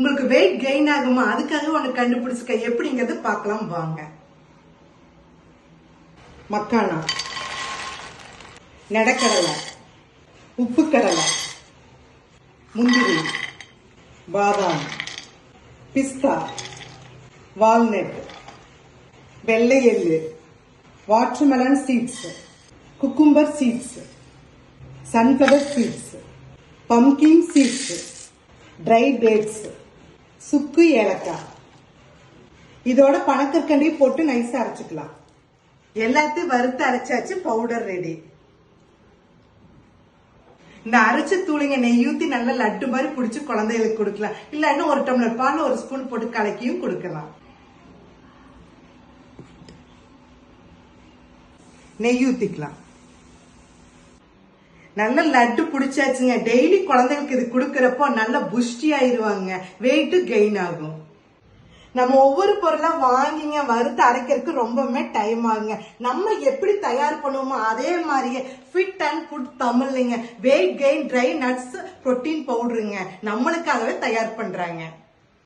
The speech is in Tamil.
உங்களுக்கு வெயிட் கெயின் ஆகுமா? அதுக்காக ஒன்று கண்டுபிடிச்சிக்க. எப்படிங்கிறது பார்க்கலாம் வாங்க. மக்கானா. நடக்கடலை. உப்பு கடலை முந்திரி. பாதாம். பிஸ்தா. வால்நட். வெள்ளை எள்ளு. Watermelon seeds. Cucumber seeds. Sunflower seeds. Pumpkin seeds. Dry dates. சுக்கு ஏலக்காய். இதோட பனக்கற்கண்டி போட்டு நைஸா அரைச்சுக்கலாம். எல்லாத்தையும் வறுத்து அரைச்சாச்சு பவுடர் ரெடி இந்த அரைச்ச தூளிங்க நெய் ஊத்தி நல்லா லட்டு மாதிரி புடிச்சு குழந்தைகளுக்கு கொடுக்கலாம். இல்லைன்னா ஒரு டம்ளர் பால் ஒரு ஸ்பூன் போட்டு கலக்கியும் கொடுக்கலாம். நெய் ஊத்திக்கலாம். நல்ல லட்டு பிடிச்சாச்சுங்க. டெய்லி குழந்தைங்களுக்கு இது கொடுக்கறப்போ நல்ல புஷ்டி ஆயிருவாங்க வெயிட் கெயின் ஆகும். நம்ம ஒவ்வொரு பொருளா வாங்கிங்க வறுத்து அரைக்கிறதுக்கு ரொம்பவுமே டைம் ஆகுங்க. நம்ம எப்படி தயார் பண்ணுவோமோ அதே மாதிரியே fit and food தமிழ்லைங்க. Weight gain dry nuts protein பவுடருங்க நம்மளுக்காகவே தயார் பண்றாங்க.